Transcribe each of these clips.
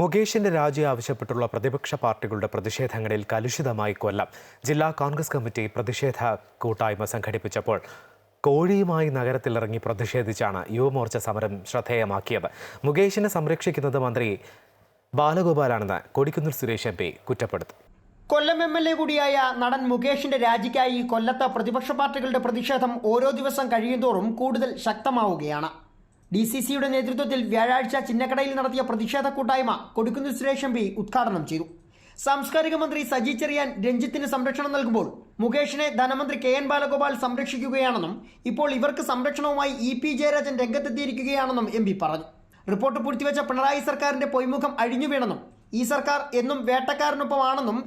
മുകേഷിന്റെ രാജി ആവശ്യപ്പെട്ടുള്ള പ്രതിപക്ഷ പാർട്ടികളുടെ പ്രതിഷേധങ്ങളിൽ കലുഷിതമായി കൊല്ലം. ജില്ലാ കോൺഗ്രസ് കമ്മിറ്റി പ്രതിഷേധ കൂട്ടായ്മ സംഘടിപ്പിച്ചപ്പോൾ കോഴിയുമായി നഗരത്തിലിറങ്ങി പ്രതിഷേധിച്ചാണ് യുവമോർച്ച സമരം ശ്രദ്ധേയമാക്കിയത്. മുകേഷിനെ സംരക്ഷിക്കുന്നത് മന്ത്രി ബാലഗോപാലാണെന്ന് കൊടിക്കുന്നിൽ സുരേഷ് എം പി കുറ്റപ്പെടുത്തി. കൊല്ലം എം എൽ എ കൂടിയായ നടൻ മുകേഷിന്റെ രാജിക്കായി കൊല്ലത്ത് പ്രതിപക്ഷ പാർട്ടികളുടെ പ്രതിഷേധം ഓരോ ദിവസം കഴിയുന്തോറും കൂടുതൽ ശക്തമാവുകയാണ്. ഡി സി സിയുടെ നേതൃത്വത്തിൽ വ്യാഴാഴ്ച ചിന്നക്കടയിൽ നടത്തിയ പ്രതിഷേധ കൂട്ടായ്മ കൊടിക്കുന്നിൽ സുരേഷ് എം പി ഉദ്ഘാടനം ചെയ്തു. സാംസ്കാരിക മന്ത്രി സജി ചെറിയാൻ രഞ്ജിത്തിന് സംരക്ഷണം നൽകുമ്പോൾ മുകേഷിനെ ധനമന്ത്രി കെ എൻ ബാലഗോപാൽ സംരക്ഷിക്കുകയാണെന്നും ഇപ്പോൾ ഇവർക്ക് സംരക്ഷണവുമായി ഇ പി ജയരാജൻ രംഗത്തെത്തിയിരിക്കുകയാണെന്നും എം പി പറഞ്ഞു. റിപ്പോർട്ട് പൂഴ്ത്തിവെച്ച പിണറായി സർക്കാരിന്റെ പൊയ്മുഖം അഴിഞ്ഞു വീണെന്നും ഈ സർക്കാർ എന്നും വേട്ടക്കാരനൊപ്പമാണെന്നും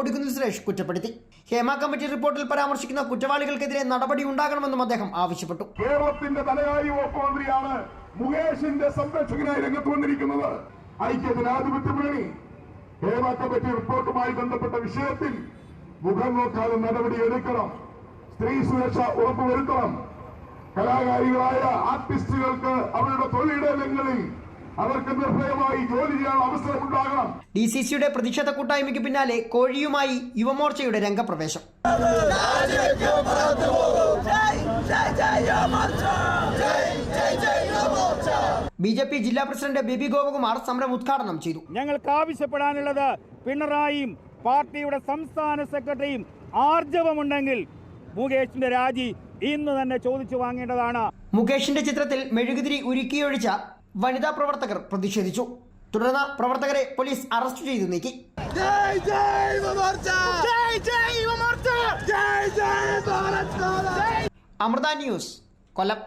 കൊടിക്കുന്നിൽ സുരേഷ് കുറ്റപ്പെടുത്തി. ഹേമ കമ്മിറ്റി റിപ്പോർട്ടിൽ പരാമർശിക്കുന്ന കുറ്റവാളികൾക്കെതിരെ നടപടി ഉണ്ടാകണമെന്നും അദ്ദേഹം ആവശ്യപ്പെട്ടു. കേരളത്തിന്റെ തലയായി മുഖ്യമന്ത്രിയാണ് മന്ത്രിയാണ് മുകേഷിന്റെ സംരക്ഷകനായി രംഗത്ത് വന്നിരിക്കുന്നത്. ഐക്യ ജനാധിപത്യ മുന്നണി. ഹേമ കമ്മിറ്റി റിപ്പോർട്ടുമായി ബന്ധപ്പെട്ട വിഷയത്തിൽ മുഖം നോക്കാതെ നടപടി എടുക്കണം. സ്ത്രീ സുരക്ഷ ഉറപ്പുവരുത്തണം. കലാകാരികളായ ആർട്ടിസ്റ്റുകൾക്ക് അവരുടെ തൊഴിലിടങ്ങളിൽ അവർക്ക് നിർഭയമായി ജോലി ചെയ്യാൻ അവസരമുണ്ടാകണം. ഡി സി സിയുടെ പ്രതിഷേധ കൂട്ടായ്മയ്ക്ക് പിന്നാലെ കോഴിയുമായി യുവമോർച്ചയുടെ രംഗപ്രവേശം. ബി ജെ പി ജില്ലാ പ്രസിഡന്റ് ബി ബി ഗോപകുമാർ സമരം ഉദ്ഘാടനം ചെയ്തു. ഞങ്ങൾക്ക് ആവശ്യപ്പെടാനുള്ളത് പിണറായിയും പാർട്ടിയുടെ സംസ്ഥാന സെക്രട്ടറിയും ആർജവമുണ്ടെങ്കിൽ മുകേഷിന്റെ രാജി ഇന്ന് തന്നെ ചോദിച്ചു വാങ്ങേണ്ടതാണ്. മുകേഷിന്റെ ചിത്രത്തിൽ മെഴുകുതിരി ഉരുക്കിയൊഴിച്ച വനിതാ പ്രവർത്തകർ പ്രതിഷേധിച്ചു. തുടർന്ന് പ്രവർത്തകരെ പോലീസ് അറസ്റ്റ് ചെയ്തു നീക്കി. അമൃത ന്യൂസ് കൊല്ലം.